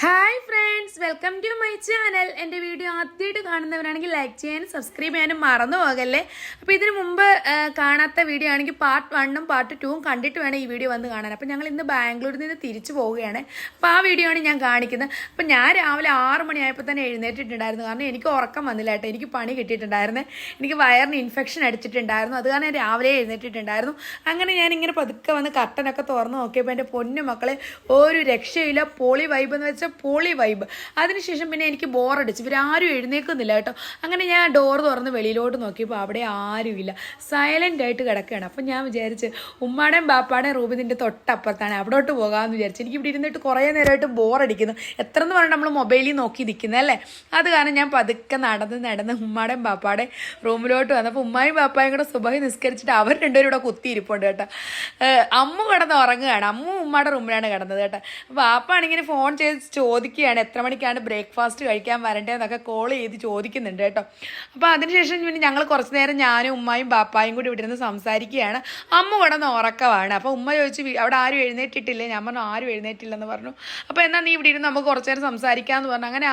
Hi. Welcome to my channel. എന്റെ video ആദ്യമായിട്ട് കാണുന്നവരാണെങ്കിൽ ലൈക്ക് ചെയ്യാനും സബ്സ്ക്രൈബ് ചെയ്യാനും മറന്നു പോകല്ലേ? അപ്പോൾ ഇതിനു മുമ്പ് കാണാത്ത വീഡിയോ ആണെങ്കിൽ പാർട്ട് വണ്ണും പാർട്ട് ടൂവും കണ്ടിട്ട് വേണം ഈ വീഡിയോ വന്ന് കാണാൻ. അപ്പോൾ ഞങ്ങൾ ഇന്ന് ബാംഗ്ലൂരിൽ നിന്ന് തിരിച്ചു പോവുകയാണ്. അപ്പോൾ ആ വീഡിയോ ആണ് ഞാൻ കാണിക്കുന്നത്. അപ്പോൾ ഞാൻ രാവിലെ ആറ് മണിയായപ്പോൾ തന്നെ എഴുന്നേറ്റിട്ടുണ്ടായിരുന്നു. കാരണം എനിക്ക് ഉറക്കം വന്നില്ല കേട്ടോ. എനിക്ക് പണി കിട്ടിയിട്ടുണ്ടായിരുന്നു. എനിക്ക് വയറിന് ഇൻഫെക്ഷൻ അടിച്ചിട്ടുണ്ടായിരുന്നു. അത് കാരണം രാവിലെ എഴുന്നേറ്റിട്ടുണ്ടായിരുന്നു. അങ്ങനെ ഞാൻ ഇങ്ങനെ പതുക്കെ വന്ന് കട്ടനൊക്കെ തുറന്ന് നോക്കിയപ്പോൾ എന്റെ പൊന്നു മക്കളെ ഒരു രക്ഷയില്ല പോളി വൈബ് എന്ന് വെച്ചാൽ പോളി വൈബ് അതിനുശേഷം പിന്നെ എനിക്ക് ബോറടിച്ചു. ഇവരാരും എഴുന്നേക്കുന്നില്ല കേട്ടോ. അങ്ങനെ ഞാൻ ഡോർ തുറന്ന് വെളിയിലോട്ട് നോക്കിയപ്പോൾ അവിടെ ആരുമില്ല. സൈലന്റ് ആയിട്ട് കിടക്കുകയാണ്. അപ്പം ഞാൻ വിചാരിച്ച് ഉമ്മാടേയും ബാപ്പാടേയും റൂബിന്റെ തൊട്ടപ്പുറത്താണ്. അവിടോട്ട് പോകാമെന്ന് വിചാരിച്ചു. എനിക്ക് ഇവിടെ ഇരുന്നിട്ട് കുറേ നേരമായിട്ട് ബോറടിക്കുന്നു. എത്ര എന്ന് പറഞ്ഞാൽ നമ്മൾ മൊബൈലിൽ നോക്കി നിൽക്കുന്നത് അല്ലേ? അത് കാരണം ഞാൻ പതുക്കെ നടന്ന് നടന്ന് ഉമ്മാടേയും ബാപ്പാടേയും റൂമിലോട്ട് വന്നപ്പോൾ ഉമ്മായും ബാപ്പായും കൂടെ സുബഹി നിസ്കരിച്ചിട്ട് അവർ രണ്ടുപേരും ഇവിടെ കുത്തിയിരിപ്പുണ്ട് കേട്ടോ. അമ്മ കിടന്ന് ഉറങ്ങുകയാണ്. അമ്മ ഉമ്മയുടെ റൂമിലാണ് കിടന്നത് കേട്ടോ. ബാപ്പാണ് ഇങ്ങനെ ഫോൺ ചെയ്ത് ചോദിക്കുകയാണ്. എത്ര മണിക്കാണ് ബ്രേക്ക്ഫാസ്റ്റ് കഴിക്കാൻ വരണ്ടേന്നൊക്കെ കോൾ ചെയ്ത് ചോദിക്കുന്നുണ്ട് കേട്ടോ. അപ്പോൾ അതിനുശേഷം പിന്നെ ഞങ്ങൾ കുറച്ച് നേരം ഞാനും ഉമ്മായും ബാപ്പായും കൂടി ഇവിടെ ഇരുന്ന് സംസാരിക്കുകയാണ്. അമ്മ കിടന്ന് ഉറക്കമാണ്. അപ്പോൾ ഉമ്മ ചോദിച്ച് അവിടെ ആരും എഴുന്നേറ്റിട്ടില്ലേ? ഞാൻ പറഞ്ഞു ആരും എഴുന്നേറ്റില്ലെന്ന് പറഞ്ഞു. അപ്പോൾ എന്നാൽ നീ ഇവിടെ ഇരുന്ന് നമുക്ക് കുറച്ച് നേരം സംസാരിക്കാമെന്ന് പറഞ്ഞു. അങ്ങനെ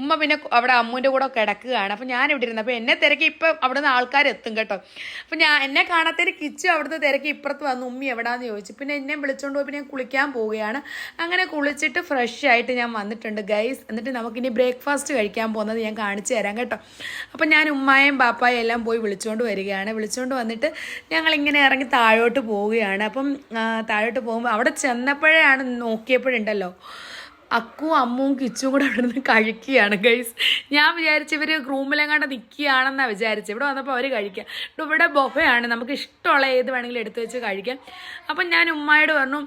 ഉമ്മ പിന്നെ അവിടെ അമ്മുവിന്റെ കൂടെ കിടക്കുകയാണ്. അപ്പോൾ ഞാൻ ഇവിടെ ഇരുന്ന് അപ്പോൾ എന്നെ തിരക്കി ഇപ്പം അവിടെ നിന്ന് ആൾക്കാർ എത്തും കേട്ടോ. അപ്പോൾ ഞാൻ എന്നെ കാണാത്തൊരു കിച്ചു അവിടുത്തെ തിരക്കി ഇപ്പുറത്ത് വന്ന് ഉമ്മി എവിടാന്ന് ചോദിച്ചു. പിന്നെ എന്നെ വിളിച്ചുകൊണ്ട് പോയി പിന്നെ ഞാൻ കുളിക്കാൻ പോവുകയാണ്. അങ്ങനെ കുളിച്ചിട്ട് ഫ്രഷ് ആയിട്ട് ഞാൻ വന്നിട്ടുണ്ട്. ഗൈസ് എന്നിട്ട് നമുക്കിനി ബ്രേക്ക്ഫാസ്റ്റ് കഴിക്കാൻ പോകുന്നത് ഞാൻ കാണിച്ചു തരാം കേട്ടോ. അപ്പം ഞാൻ ഉമ്മായും ബാപ്പായും എല്ലാം പോയി വിളിച്ചുകൊണ്ട് വരികയാണ്. വിളിച്ചുകൊണ്ട് വന്നിട്ട് ഞങ്ങളിങ്ങനെ ഇറങ്ങി താഴോട്ട് പോവുകയാണ്. അപ്പം താഴോട്ട് പോകുമ്പോൾ അവിടെ ചെന്നപ്പോഴാണ് നോക്കിയപ്പോഴുണ്ടല്ലോ. അക്കും അമ്മും കിച്ചും കൂടെ അവിടെ നിന്ന് കഴിക്കുകയാണ് ഗൈസ് ഞാൻ വിചാരിച്ചു ഇവർ റൂമിലെങ്ങാണ്ട് നിൽക്കുകയാണെന്നാണ് വിചാരിച്ചത് ഇവിടെ വന്നപ്പോൾ അവർ കഴിക്കുക ഇവിടെ ബൊഫയാണ് നമുക്ക് ഇഷ്ടമുള്ള ഏത് വേണമെങ്കിലും എടുത്തു വെച്ച് കഴിക്കാം. അപ്പം ഞാൻ ഉമ്മായോട് പറഞ്ഞു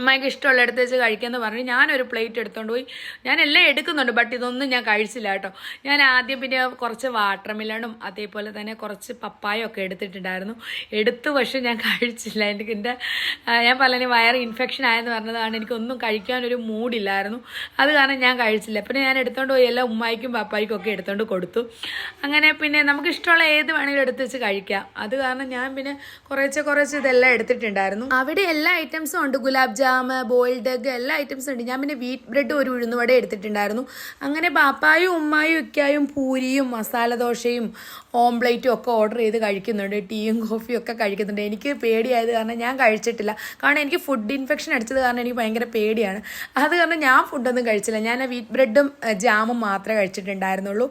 അമ്മയ്ക്ക് ഇഷ്ടമുള്ള എടുത്ത് വെച്ച് കഴിക്കാമെന്ന് പറഞ്ഞ്. ഞാനൊരു പ്ലേറ്റ് എടുത്തുകൊണ്ട് പോയി. ഞാൻ എല്ലാം എടുക്കുന്നുണ്ട് ബട്ട് ഇതൊന്നും ഞാൻ കഴിച്ചില്ല കേട്ടോ. ഞാൻ ആദ്യം പിന്നെ കുറച്ച് വാട്ടർ മില്ലണും അതേപോലെ തന്നെ കുറച്ച് പപ്പായ ഒക്കെ എടുത്തിട്ടുണ്ടായിരുന്നു. എടുത്ത് പക്ഷേ ഞാൻ കഴിച്ചില്ല. എനിക്ക് എന്റെ ഞാൻ പറഞ്ഞ വയർ ഇൻഫെക്ഷൻ ആയെന്ന് പറഞ്ഞതാണ്. എനിക്കൊന്നും കഴിക്കാനൊരു മൂഡില്ലായിരുന്നു. അത് കാരണം ഞാൻ കഴിച്ചില്ല. പിന്നെ ഞാൻ എടുത്തുകൊണ്ട് പോയി എല്ലാം ഉമ്മായിക്കും പപ്പായിക്കും ഒക്കെ എടുത്തുകൊണ്ട് കൊടുത്തു. അങ്ങനെ പിന്നെ നമുക്ക് ഇഷ്ടമുള്ള ഏത് വേണമെങ്കിലും എടുത്ത് വെച്ച് കഴിക്കാം. അത് കാരണം ഞാൻ പിന്നെ കുറേശ്ശെ കുറേശ്ശെ ഇതെല്ലാം എടുത്തിട്ടുണ്ടായിരുന്നു. അവിടെ എല്ലാ ഐറ്റംസും ഉണ്ട്. ഗുലാബ് ജാം ബോയിൽഡ് എഗ് എല്ലാ ഐറ്റംസും ഉണ്ട്. ഞാൻ പിന്നെ വീറ്റ് ബ്രെഡ് ഒരു ഉഴുന്നുവട എടുത്തിട്ടുണ്ടായിരുന്നു. അങ്ങനെ പാപ്പായും ഉമ്മായും ഇക്കായും പൂരിയും മസാല ദോശയും ഓംപ്ലേറ്റും ഒക്കെ ഓർഡർ ചെയ്ത് കഴിക്കുന്നുണ്ട്. ടീയും കോഫിയും ഒക്കെ കഴിക്കുന്നുണ്ട്. എനിക്ക് പേടിയായത് കാരണം ഞാൻ കഴിച്ചിട്ടില്ല. കാരണം എനിക്ക് ഫുഡ് ഇൻഫെക്ഷൻ അടിച്ചത് കാരണം എനിക്ക് ഭയങ്കര പേടിയാണ്. അത് കാരണം ഞാൻ ഫുഡൊന്നും കഴിച്ചില്ല. ഞാൻ ആ വീറ്റ് ബ്രെഡും ജാമും മാത്രമേ കഴിച്ചിട്ടുണ്ടായിരുന്നുള്ളൂ.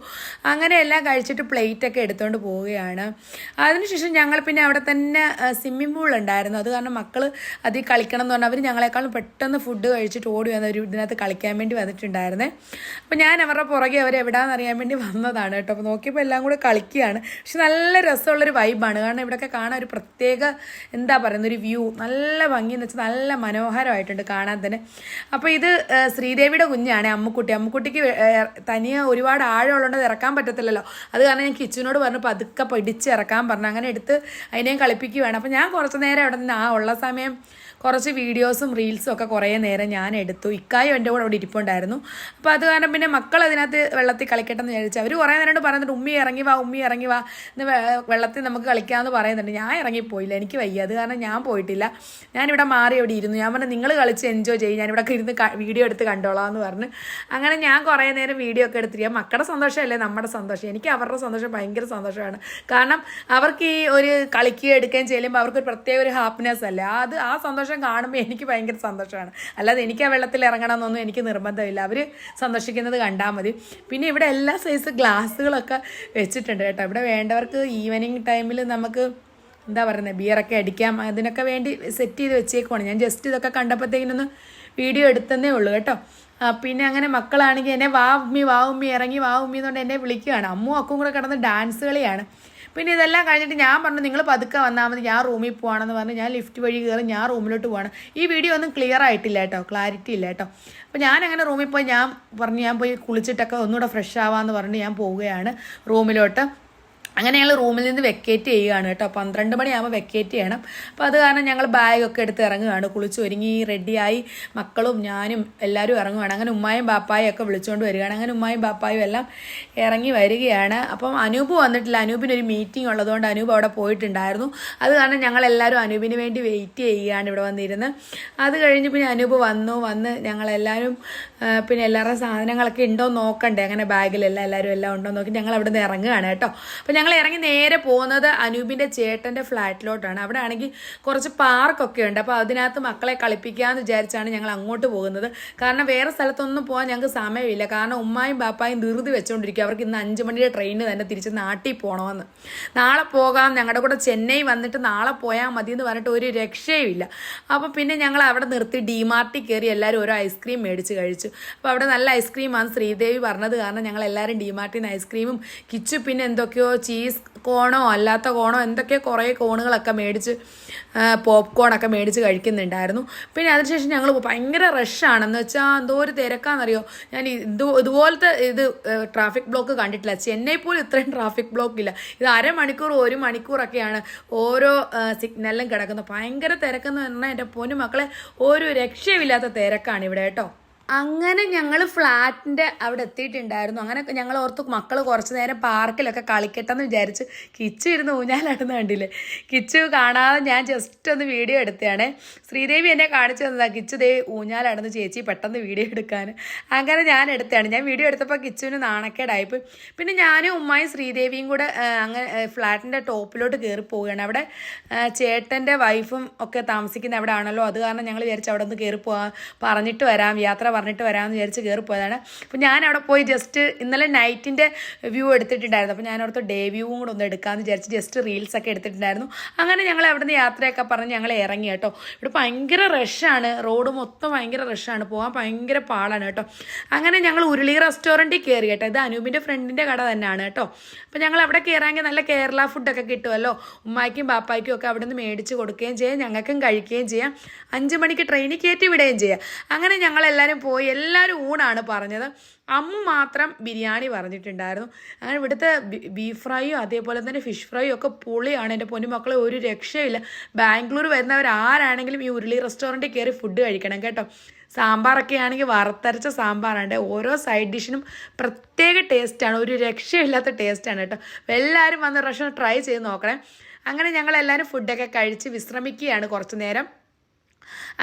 അങ്ങനെ എല്ലാം കഴിച്ചിട്ട് പ്ലേറ്റൊക്കെ എടുത്തുകൊണ്ട് പോവുകയാണ്. അതിനുശേഷം ഞങ്ങൾ പിന്നെ അവിടെ തന്നെ സ്വിമ്മിംഗ് പൂൾ ഉണ്ടായിരുന്നു. അത് കാരണം മക്കൾ അതിൽ കളിക്കണം എന്ന് പറഞ്ഞാൽ അവർ ഞങ്ങളെക്കാളും പെട്ടെന്ന് ഫുഡ് കഴിച്ചിട്ട് ഓടി വന്ന ഒരു ഇതിനകത്ത് കളിക്കാൻ വേണ്ടി വന്നിട്ടുണ്ടായിരുന്നേ. അപ്പോൾ ഞാൻ അവരുടെ പുറകെ അവർ എവിടാന്ന് അറിയാൻ വേണ്ടി വന്നതാണ് കേട്ടോ. അപ്പോൾ നോക്കിയപ്പോൾ എല്ലാം കൂടെ കളിക്കുകയാണ്. പക്ഷെ നല്ല രസമുള്ളൊരു വൈബാണ് കാരണം ഇവിടെയൊക്കെ കാണാൻ ഒരു പ്രത്യേക എന്താ പറയുന്ന ഒരു വ്യൂ നല്ല ഭംഗി എന്ന് വെച്ചാൽ നല്ല മനോഹരമായിട്ടുണ്ട് കാണാൻ തന്നെ. അപ്പോൾ ഇത് ശ്രീദേവിയുടെ കുഞ്ഞാണ് അമ്മുക്കുട്ടി. അമ്മുക്കുട്ടിക്ക് തനിയെ ഒരുപാട് ആഴമുള്ളതുകൊണ്ട് ഇറക്കാൻ പറ്റത്തില്ലല്ലോ. അത് കാരണം ഞാൻ കിച്ചനോട് പറഞ്ഞു പതുക്കെ പിടിച്ച് ഇറക്കാൻ പറഞ്ഞു. അങ്ങനെ എടുത്ത് അതിനെയും കളിപ്പിക്കുകയാണ്. അപ്പോൾ ഞാൻ കുറച്ച് നേരം അവിടെ നിന്ന് ആ ഉള്ള സമയം കുറച്ച് വീഡിയോസും റീൽസും ഒക്കെ കുറേ നേരം ഞാൻ എടുത്തു. ഇക്കായും എന്റെ കൂടെ അവിടെ ഇരിപ്പുണ്ടായിരുന്നു. അപ്പോൾ അത് കാരണം പിന്നെ മക്കൾ അതിനകത്ത് വെള്ളത്തിൽ കളിക്കട്ടെ എന്ന് വിചാരിച്ചു. അവർ കുറേ നേരം പറയുന്നുണ്ട് ഉമ്മി ഇറങ്ങി വാ ഉമ്മി ഇറങ്ങി വാ എന്ന് വെള്ളത്തിൽ നമുക്ക് കളിക്കാമെന്ന് പറയുന്നുണ്ട്. ഞാൻ ഇറങ്ങിപ്പോയില്ല എനിക്ക് വയ്യ. അത് കാരണം ഞാൻ പോയിട്ടില്ല. ഞാനിവിടെ മാറി അവിടെ ഇരുന്നു. ഞാൻ പറഞ്ഞു നിങ്ങൾ കളിച്ച് എൻജോയ് ചെയ്യും. ഞാനിവിടെ ഇരുന്ന് വീഡിയോ എടുത്ത് കണ്ടോളാം എന്ന് പറഞ്ഞ്. അങ്ങനെ ഞാൻ കുറേ നേരം വീഡിയോ ഒക്കെ എടുത്തിരിക്കുക മക്കളുടെ സന്തോഷമല്ലേ? നമ്മുടെ സന്തോഷം. എനിക്ക് അവരുടെ സന്തോഷം ഭയങ്കര സന്തോഷമാണ്. കാരണം അവർക്ക് ഈ ഒരു കളിക്കുകയും എടുക്കുകയും ചെയ്യുമ്പോൾ അവർക്ക് ഒരു പ്രത്യേക ഒരു ഹാപ്പിനെസ് അല്ലേ? അത് ആ സന്തോഷം കാണുമ്പോൾ എനിക്ക് ഭയങ്കര സന്തോഷമാണ്. അല്ലാതെ എനിക്ക് ആ വെള്ളത്തിൽ ഇറങ്ങണമെന്നൊന്നും എനിക്ക് നിർബന്ധമില്ല. അവർ സന്തോഷിക്കുന്നത് കണ്ടാൽ മതി. പിന്നെ ഇവിടെ എല്ലാ സൈസ് ഗ്ലാസ്സുകളൊക്കെ വെച്ചിട്ടുണ്ട് കേട്ടോ. ഇവിടെ വേണ്ടവർക്ക് ഈവനിങ് ടൈമിൽ നമുക്ക് എന്താ പറയുന്നത് ബിയറൊക്കെ അടിക്കാം. അതിനൊക്കെ വേണ്ടി സെറ്റ് ചെയ്ത് വെച്ചേക്കുവാണ്. ഞാൻ ജസ്റ്റ് ഇതൊക്കെ കണ്ടപ്പോഴത്തേക്കിനൊന്ന് വീഡിയോ എടുത്തതേ ഉള്ളൂ കേട്ടോ. പിന്നെ അങ്ങനെ മക്കളാണെങ്കിൽ എന്നെ വാ ഉമ്മി വാ ഉമ്മി ഇറങ്ങി വാ ഉമ്മി എന്നുകൊണ്ട് എന്നെ വിളിക്കുകയാണ് അമ്മും അക്കും കൂടെ കിടന്ന് ഡാൻസ് കളിയാണ്. പിന്നെ ഇതെല്ലാം കഴിഞ്ഞിട്ട് ഞാൻ പറഞ്ഞു നിങ്ങൾ പതുക്കെ വന്നാൽ മതി ഞാൻ റൂമിൽ പോവാണെന്ന് പറഞ്ഞ് ഞാൻ ലിഫ്റ്റ് വഴി കയറി ഞാൻ റൂമിലോട്ട് പോവാണ്. ഈ വീഡിയോ ഒന്നും ക്ലിയർ ആയിട്ടില്ല കേട്ടോ ക്ലാരിറ്റി ഇല്ല കേട്ടോ. അപ്പോൾ ഞാൻ അങ്ങനെ റൂമിൽ പോയി ഞാൻ പറഞ്ഞു ഞാൻ പോയി കുളിച്ചിട്ടൊക്കെ ഒന്നുകൂടെ ഫ്രഷ് ആവാമെന്ന് പറഞ്ഞ് ഞാൻ പോവുകയാണ് റൂമിലോട്ട്. അങ്ങനെ ഞങ്ങൾ റൂമിൽ നിന്ന് വെക്കേറ്റ് ചെയ്യുകയാണ് കേട്ടോ. പന്ത്രണ്ട് മണിയാകുമ്പോൾ വെക്കേറ്റ് ചെയ്യണം. അപ്പോൾ അത് കാരണം ഞങ്ങൾ ബാഗൊക്കെ എടുത്ത് ഇറങ്ങുകയാണ്. കുളിച്ച് ഒരുങ്ങി റെഡിയായി മക്കളും ഞാനും എല്ലാവരും ഇറങ്ങുകയാണ്. അങ്ങനെ ഉമ്മായും ബാപ്പായും ഒക്കെ വിളിച്ചുകൊണ്ട് വരികയാണ്. അങ്ങനെ ഉമ്മായും ബാപ്പായും എല്ലാം ഇറങ്ങി വരികയാണ്. അപ്പം അനൂപ് വന്നിട്ടില്ല. അനൂപിന് ഒരു മീറ്റിംഗ് ഉള്ളതുകൊണ്ട് അനൂപ് അവിടെ പോയിട്ടുണ്ടായിരുന്നു. അത് കാരണം ഞങ്ങൾ എല്ലാവരും അനൂപിന് വേണ്ടി വെയിറ്റ് ചെയ്യുകയാണ് ഇവിടെ വന്നിരുന്ന്. അത് കഴിഞ്ഞ് പിന്നെ അനൂപ് വന്നു. വന്ന് ഞങ്ങളെല്ലാവരും പിന്നെ എല്ലാവരുടെ സാധനങ്ങളൊക്കെ ഉണ്ടോ നോക്കണ്ടേ. അങ്ങനെ ബാഗിലെല്ലാം എല്ലാവരും എല്ലാം ഉണ്ടോ നോക്കി ഞങ്ങൾ അവിടെ നിന്ന് ഇറങ്ങുകയാണ് കേട്ടോ. അപ്പോൾ ഞങ്ങൾ ഇറങ്ങി നേരെ പോകുന്നത് അനൂപിന്റെ ചേട്ടന്റെ ഫ്ലാറ്റിലോട്ടാണ്. അവിടെ ആണെങ്കിൽ കുറച്ച് പാർക്കൊക്കെ ഉണ്ട്. അപ്പോൾ അതിനകത്ത് മക്കളെ കളിപ്പിക്കാമെന്ന് വിചാരിച്ചാണ് ഞങ്ങൾ അങ്ങോട്ട് പോകുന്നത്. കാരണം വേറെ സ്ഥലത്തൊന്നും പോകാൻ ഞങ്ങൾക്ക് സമയമില്ല. കാരണം ഉമ്മായും ബാപ്പായും ധൃതി വെച്ചുകൊണ്ടിരിക്കും അവർക്ക് ഇന്ന് അഞ്ച് മണിയുടെ ട്രെയിന് തന്നെ തിരിച്ച് നാട്ടിൽ പോകണമെന്ന് നാളെ പോകാം. ഞങ്ങളുടെ കൂടെ ചെന്നൈ വന്നിട്ട് നാളെ പോയാൽ മതി എന്ന് പറഞ്ഞിട്ട് ഒരു രക്ഷയുമില്ല. അപ്പോൾ പിന്നെ ഞങ്ങൾ അവിടെ നിർത്തി ഡിമാർട്ടിൽ കയറി എല്ലാവരും ഓരോ ഐസ്ക്രീം മേടിച്ച് കഴിച്ചു. അപ്പോൾ അവിടെ നല്ല ഐസ്ക്രീമാണ് ശ്രീദേവി പറഞ്ഞത്. കാരണം ഞങ്ങൾ എല്ലാവരും ഡിമാർട്ടിൽ നിന്ന് ഐസ്ക്രീമും കിച്ചു പിന്നെ എന്തൊക്കെയോ ചീസ് കോണോ അല്ലാത്ത കോണോ എന്തൊക്കെ കുറേ കോണുകളൊക്കെ മേടിച്ച് പോപ്കോണൊക്കെ മേടിച്ച് കഴിക്കുന്നുണ്ടായിരുന്നു. പിന്നെ അതിനുശേഷം ഞങ്ങൾ ഭയങ്കര റഷാണെന്ന് വെച്ചാൽ എന്തോ ഒരു തിരക്കാണെന്നറിയോ ഞാൻ ഇത് ഇതുപോലത്തെ ഇത് ട്രാഫിക് ബ്ലോക്ക് കണ്ടിട്ടില്ല. ചെന്നൈ പോലും ഇത്രയും ട്രാഫിക് ബ്ലോക്ക് ഇല്ല ഇത് അരമണിക്കൂർ ഒരു മണിക്കൂറൊക്കെയാണ് ഓരോ സിഗ്നലിലും കിടക്കുന്നത്. ഭയങ്കര തിരക്കെന്ന് പറഞ്ഞാൽ എന്റെ പൊന്നു മക്കളെ ഒരു രക്ഷയില്ലാത്ത തിരക്കാണ് ഇവിടെ കേട്ടോ. അങ്ങനെ ഞങ്ങൾ ഫ്ലാറ്റിന്റെ അവിടെ എത്തിയിട്ടുണ്ടായിരുന്നു. അങ്ങനെ ഞങ്ങൾ ഓർത്ത് മക്കൾ കുറച്ച് നേരം പാർക്കിലൊക്കെ കളിക്കട്ടെന്ന് വിചാരിച്ച് കിച്ചു ഇരുന്ന് ഊഞ്ഞാലാടുന്ന കണ്ടില്ലേ? കിച്ചു കാണാതെ ഞാൻ ജസ്റ്റ് ഒന്ന് വീഡിയോ എടുത്തതാണ്. ശ്രീദേവി എന്നെ കാണിച്ചു തന്നതാണ് കിച്ചു ദേ ഊഞ്ഞാലാടുന്ന ചേച്ചി പെട്ടെന്ന് വീഡിയോ എടുക്കാൻ അങ്ങനെ ഞാൻ എടുത്തതാണ്. ഞാൻ വീഡിയോ എടുത്തപ്പോൾ കിച്ചുവിന് നാണക്കേടായിപ്പോയി. പിന്നെ ഞാനും ഉമ്മായും ശ്രീദേവിയും കൂടെ അങ്ങനെ ഫ്ലാറ്റിന്റെ ടോപ്പിലോട്ട് കയറി പോവുകയാണ്. അവിടെ ചേട്ടന്റെ വൈഫും ഒക്കെ താമസിക്കുന്ന അവിടെ ആണല്ലോ അത് കാരണം ഞങ്ങൾ വിചാരിച്ചു അവിടെ നിന്ന് കയറി പോകാൻ പറഞ്ഞിട്ട് വരാം. യാത്ര പറഞ്ഞിട്ട് വരാമെന്ന് വിചാരിച്ച് കയറി പോയതാണ് അപ്പോൾ ഞാൻ അവിടെ പോയി ജസ്റ്റ് ഇന്നലെ നൈറ്റിന്റെ വ്യൂ എടുത്തിട്ടുണ്ടായിരുന്നു. അപ്പോൾ ഞാൻ അവിടുത്തെ ഡേ വ്യൂവും കൂടെ ഒന്ന് എടുക്കാമെന്ന് വിചാരിച്ച് ജസ്റ്റ് റീൽസൊക്കെ എടുത്തിട്ടുണ്ടായിരുന്നു. അങ്ങനെ ഞങ്ങൾ അവിടെ നിന്ന് യാത്രയൊക്കെ പറഞ്ഞ് ഞങ്ങൾ ഇറങ്ങി കേട്ടോ. ഇവിടെ ഭയങ്കര റഷാണ് റോഡ് മൊത്തം ഭയങ്കര റഷാണ് പോകാൻ ഭയങ്കര പാളാണ് കേട്ടോ. അങ്ങനെ ഞങ്ങൾ ഉരുളി റെസ്റ്റോറന്റിൽ കയറി കേട്ടോ. ഇത് അനൂപിന്റെ ഫ്രണ്ടിന്റെ കട തന്നെയാണ് കേട്ടോ. അപ്പോൾ ഞങ്ങൾ അവിടെ കയറാമെങ്കിൽ നല്ല കേരള ഫുഡൊക്കെ കിട്ടുമല്ലോ. ഉമ്മായ്ക്കും ബാപ്പായ്ക്കും ഒക്കെ അവിടെ നിന്ന് മേടിച്ച് കൊടുക്കുകയും ചെയ്യാം. ഞങ്ങൾക്കും കഴിക്കുകയും ചെയ്യാം. അഞ്ച് മണിക്ക് ട്രെയിനിൽ കയറ്റി വിടുകയും ചെയ്യാം. അങ്ങനെ ഞങ്ങളെല്ലാവരും പോയി എല്ലാവരും ഊണാണ് പറഞ്ഞത്. അമ്മ മാത്രം ബിരിയാണി പറഞ്ഞിട്ടുണ്ടായിരുന്നു. അങ്ങനെ ഇവിടുത്തെ ബീഫ് ഫ്രൈയും അതേപോലെ തന്നെ ഫിഷ് ഫ്രൈയും ഒക്കെ പൊളിയാണ്. എന്റെ പൊന്നുമക്കളെ ഒരു രക്ഷയില്ല ബാംഗ്ലൂർ വരുന്നവർ ആരാണെങ്കിലും ഈ ഉരുളി റെസ്റ്റോറന്റിൽ കയറി ഫുഡ് കഴിക്കണം കേട്ടോ. സാമ്പാറൊക്കെ ആണെങ്കിൽ വറുത്തരച്ച സാമ്പാറാണ്. ഓരോ സൈഡ് ഡിഷിനും പ്രത്യേക ടേസ്റ്റാണ് ഒരു രക്ഷയില്ലാത്ത ടേസ്റ്റാണ് കേട്ടോ. എല്ലാവരും വന്ന് പ്രാവശ്യം ട്രൈ ചെയ്ത് നോക്കണേ. അങ്ങനെ ഞങ്ങൾ എല്ലാവരും ഫുഡൊക്കെ കഴിച്ച് വിശ്രമിക്കുകയാണ് കുറച്ച് നേരം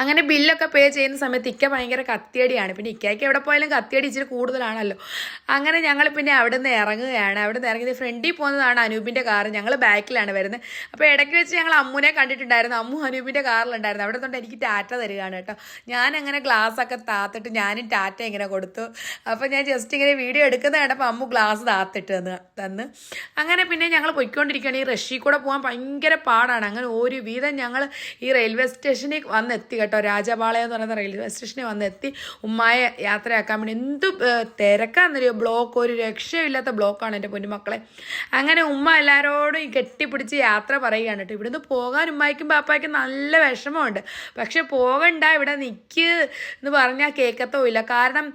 അങ്ങനെ ബില്ലൊക്കെ പേ ചെയ്യുന്ന സമയത്ത് ഇക്ക ഭയങ്കര കത്തിയടിയാണ്. പിന്നെ ഇക്കയ്ക്ക് എവിടെ പോയാലും കത്തിയടി ഇച്ചിരി കൂടുതലാണല്ലോ. അങ്ങനെ ഞങ്ങൾ പിന്നെ അവിടെ നിന്ന് ഇറങ്ങുകയാണ്. അവിടെ നിന്ന് ഇറങ്ങിയത് ഫ്രണ്ടിൽ പോകുന്നതാണ് അനൂപിന്റെ കാർ ഞങ്ങൾ ബാക്കിലാണ് വരുന്നത്. അപ്പോൾ ഇടയ്ക്ക് വെച്ച് ഞങ്ങൾ അമ്മുനെ കണ്ടിട്ടുണ്ടായിരുന്നു. അമ്മു അനൂപിന്റെ കാറിലുണ്ടായിരുന്നു. അവിടെ തൊണ്ട് എനിക്ക് ടാറ്റ തരികയാണ് കേട്ടോ. ഞാൻ അങ്ങനെ ഗ്ലാസ് ഒക്കെ താത്തിട്ട് ഞാനും ടാറ്റ ഇങ്ങനെ കൊടുത്തു. അപ്പോൾ ഞാൻ ജസ്റ്റ് ഇങ്ങനെ വീഡിയോ എടുക്കുന്ന കണ്ടപ്പോൾ അമ്മു ഗ്ലാസ് താത്തിട്ട് തന്ന് തന്ന്. അങ്ങനെ പിന്നെ ഞങ്ങൾ പൊയ്ക്കൊണ്ടിരിക്കുകയാണ്. ഈ റഷ്യയിൽ കൂടെ പോകാൻ ഭയങ്കര പാടാണ്. അങ്ങനെ ഒരു വീതം ഞങ്ങൾ ഈ റെയിൽവേ സ്റ്റേഷനിൽ വന്നെത്തി കേട്ടോ. രാജപാളയം എന്ന് പറയുന്ന റെയിൽവേ സ്റ്റേഷനിൽ വന്ന് എത്തി ഉമ്മായെ യാത്രയാക്കാൻ വേണ്ടി. എന്ത് ഏർ, തിരക്കാന്നറിയോ? ബ്ലോക്ക് ഒരു രക്ഷയില്ലാത്ത ബ്ലോക്കാണ് എന്റെ പൊന്നുമക്കളെ. അങ്ങനെ ഉമ്മ എല്ലാവരോടും ഈ കെട്ടിപ്പിടിച്ച് യാത്ര പറയുകയാണ് കേട്ടോ. ഇവിടുന്ന് പോകാൻ ഉമ്മായിക്കും പാപ്പായ്ക്കും നല്ല വിഷമമുണ്ട്. പക്ഷെ പോകണ്ട ഇവിടെ നിൽക്ക് എന്ന് പറഞ്ഞാൽ കേൾക്കത്തുമില്ല കാരണം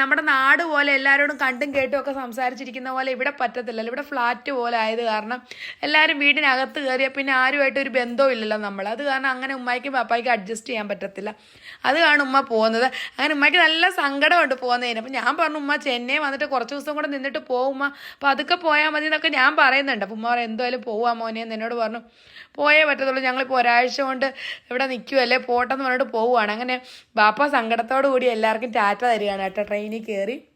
നമ്മുടെ നാട് പോലെ എല്ലാവരോടും കണ്ടും കേട്ടും ഒക്കെ സംസാരിച്ചിരിക്കുന്ന പോലെ ഇവിടെ പറ്റത്തില്ലല്ലോ. ഇവിടെ ഫ്ലാറ്റ് പോലെ ആയത് കാരണം എല്ലാവരും വീടിനകത്ത് കയറിയാൽ പിന്നെ ആരുമായിട്ട് ഒരു ബന്ധവും ഇല്ലല്ലോ നമ്മൾ അത് കാരണം അങ്ങനെ ഉമ്മായിക്കും പാപ്പായ്ക്കും അഡ്ജസ്റ്റ് ചെയ്യാൻ പറ്റത്തില്ല. അത് കാണും ഉമ്മ പോകുന്നത്. അങ്ങനെ ഉമ്മയ്ക്ക് നല്ല സങ്കടമുണ്ട് പോകുന്നതിന്. അപ്പം ഞാൻ പറഞ്ഞു ഉമ്മ ചെന്നൈ വന്നിട്ട് കുറച്ച് ദിവസം കൂടെ നിന്നിട്ട് പോകും ഉമ്മ. അപ്പോൾ അതൊക്കെ പോയാൽ മതി എന്നൊക്കെ ഞാൻ പറയുന്നുണ്ട്. അപ്പം ഉമ്മ പറയും എന്തായാലും പോവാ മോനെ എന്ന് എന്നോട് പറഞ്ഞു. പോയേ പറ്റത്തുള്ളൂ. ഞങ്ങളിപ്പോൾ ഒരാഴ്ച കൊണ്ട് ഇവിടെ നിൽക്കുമല്ലേ പോട്ടെന്ന് പറഞ്ഞിട്ട് പോവുകയാണ്. അങ്ങനെ ബാപ്പ സങ്കടത്തോടു കൂടി എല്ലാവർക്കും ടാറ്റ തരികയാണ് കേട്ടോ. ട്രെയിനിൽ കയറി.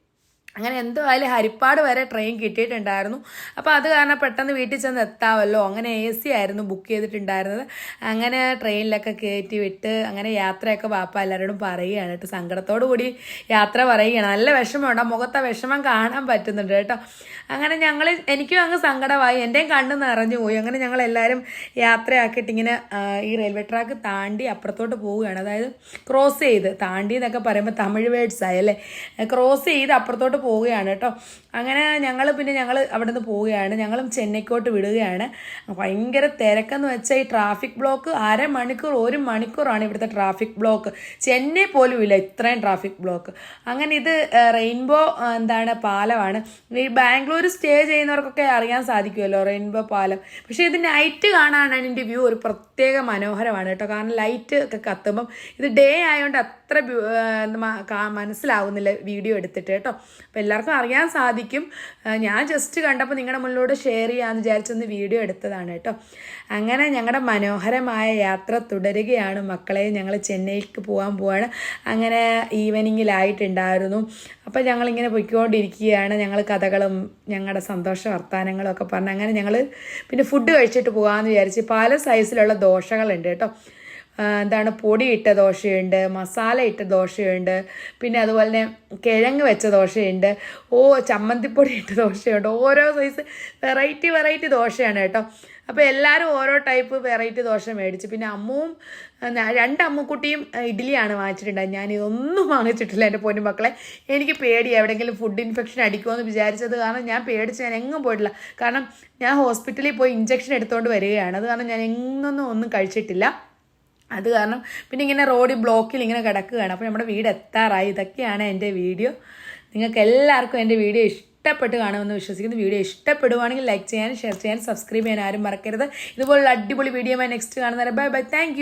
അങ്ങനെ എന്തോ ആയാലും ഹരിപ്പാട് വരെ ട്രെയിൻ കിട്ടിയിട്ടുണ്ടായിരുന്നു. അപ്പോൾ അത് കാരണം പെട്ടെന്ന് വീട്ടിൽ ചെന്ന് എത്താമല്ലോ അങ്ങനെ എ സി ആയിരുന്നു ബുക്ക് ചെയ്തിട്ടുണ്ടായിരുന്നത്. അങ്ങനെ ട്രെയിനിലൊക്കെ കയറ്റി വിട്ട് അങ്ങനെ യാത്രയൊക്കെ വാപ്പ എല്ലാവരോടും പറയുകയാണ് കേട്ടോ. സങ്കടത്തോടു കൂടി യാത്ര പറയുകയാണ്. നല്ല വിഷമമുണ്ട്. ആ മുഖത്തെ വിഷമം കാണാൻ പറ്റുന്നുണ്ട് കേട്ടോ. അങ്ങനെ ഞങ്ങൾ എനിക്കും അങ്ങ് സങ്കടമായി. എന്റെയും കണ്ണ് നിറഞ്ഞു പോയി. അങ്ങനെ ഞങ്ങൾ എല്ലാവരും യാത്രയാക്കിയിട്ട് ഇങ്ങനെ ഈ റെയിൽവേ ട്രാക്ക് താണ്ടി അപ്പുറത്തോട്ട് പോവുകയാണ്. അതായത് ക്രോസ് ചെയ്ത് താണ്ടി എന്നൊക്കെ പറയുമ്പോൾ തമിഴ് വേർഡ്സ് ആയല്ലേ ക്രോസ് ചെയ്ത് അപ്പുറത്തോട്ട് പോവുകയാണ് കേട്ടോ. അങ്ങനെ ഞങ്ങൾ പിന്നെ ഞങ്ങൾ അവിടെ നിന്ന് പോവുകയാണ്. ഞങ്ങളും ചെന്നൈക്കോട്ട് വിടുകയാണ്. ഭയങ്കര തിരക്കെന്ന് വെച്ചാൽ ഈ ട്രാഫിക് ബ്ലോക്ക് അരമണിക്കൂർ ഒരു മണിക്കൂറാണ് ഇവിടുത്തെ ട്രാഫിക് ബ്ലോക്ക് ചെന്നൈ പോലും ഇല്ല ഇത്രയും ട്രാഫിക് ബ്ലോക്ക് അങ്ങനെ ഇത് റെയിൻബോ എന്താണ് പാലമാണ്. ഈ ബാംഗ്ലൂർ സ്റ്റേ ചെയ്യുന്നവർക്കൊക്കെ അറിയാൻ സാധിക്കുമല്ലോ റെയിൻബോ പാലം. പക്ഷേ ഇത് നൈറ്റ് കാണാനാണ് ഇതിന്റെ വ്യൂ ഒരു പ്രത്യേക മനോഹരമാണ് കേട്ടോ. കാരണം ലൈറ്റ് ഒക്കെ കത്തുമ്പം ഇത് ഡേ ആയതുകൊണ്ട് അത്ര മനസ്സിലാവുന്നില്ല വീഡിയോ എടുത്തിട്ട് കേട്ടോ. അപ്പം എല്ലാവർക്കും അറിയാൻ സാധിക്കും. ഞാൻ ജസ്റ്റ് കണ്ടപ്പോൾ നിങ്ങളുടെ മുന്നിലൂടെ ഷെയർ ചെയ്യാമെന്ന് വിചാരിച്ചൊന്ന് വീഡിയോ എടുത്തതാണ് കേട്ടോ. അങ്ങനെ ഞങ്ങളുടെ മനോഹരമായ യാത്ര തുടരുകയാണ്. മക്കളെ ഞങ്ങൾ ചെന്നൈക്ക് പോകാൻ പോവാണ്. അങ്ങനെ ഈവനിങ്ങിലായിട്ടുണ്ടായിരുന്നു. അപ്പോൾ ഞങ്ങളിങ്ങനെ പൊയ്ക്കൊണ്ടിരിക്കുകയാണ്. ഞങ്ങൾ കഥകളും ഞങ്ങളുടെ സന്തോഷ വർത്തമാനങ്ങളും ഒക്കെ പറഞ്ഞ് അങ്ങനെ ഞങ്ങൾ പിന്നെ ഫുഡ് കഴിച്ചിട്ട് പോകാമെന്ന് വിചാരിച്ച് പല സൈസിലുള്ള ദോശകളുണ്ട് കേട്ടോ. എന്താണ് പൊടി ഇട്ട ദോശയുണ്ട് മസാല ഇട്ട ദോശയുണ്ട് പിന്നെ അതുപോലെ തന്നെ കിഴങ്ങ് വെച്ച ദോശയുണ്ട് ഓ ചമ്മന്തിപ്പൊടി ഇട്ട ദോശയുണ്ട്. ഓരോ സൈസ് വെറൈറ്റി വെറൈറ്റി ദോശയാണ് കേട്ടോ. അപ്പോൾ എല്ലാവരും ഓരോ ടൈപ്പ് വെറൈറ്റി ദോശ മേടിച്ചു. പിന്നെ അമ്മുവും രണ്ട് അമ്മക്കുട്ടിയും ഇഡ്ഡലിയാണ് വാങ്ങിച്ചിട്ടുണ്ടായത്. ഞാൻ ഇതൊന്നും വാങ്ങിച്ചിട്ടില്ല എന്റെ പൊന്നു മക്കളെ. എനിക്ക് പേടി എവിടെയെങ്കിലും ഫുഡ് ഇൻഫെക്ഷൻ അടിക്കുമോ എന്ന് വിചാരിച്ചത് കാരണം ഞാൻ പേടിച്ച് ഞാൻ എങ്ങും പോയിട്ടില്ല. കാരണം ഞാൻ ഹോസ്പിറ്റലിൽ പോയി ഇഞ്ചക്ഷൻ എടുത്തുകൊണ്ട് വരികയാണ്. അത് കാരണം ഞാൻ എങ്ങൊന്നും ഒന്നും കഴിച്ചിട്ടില്ല. അത് കാരണം പിന്നെ ഇങ്ങനെ റോഡ് ബ്ലോക്കിൽ ഇങ്ങനെ കിടക്കുകയാണ്. അപ്പോൾ നമ്മുടെ വീട് എത്താറായി. ഇതൊക്കെയാണ് എന്റെ വീഡിയോ. നിങ്ങൾക്ക് എല്ലാവർക്കും എന്റെ വീഡിയോ ഇഷ്ടപ്പെട്ട് കാണുമെന്ന് വിശ്വസിക്കുന്നു. വീഡിയോ ഇഷ്ടപ്പെടുവാണെങ്കിൽ ലൈക്ക് ചെയ്യാനും ഷെയർ ചെയ്യാനും സബ്സ്ക്രൈബ് ചെയ്യാൻ ആരും മറക്കരുത്. ഇതുപോലുള്ള അടിപൊളി വീഡിയോ നെക്സ്റ്റ് കാണുന്നവരെ. Bye bye. താങ്ക്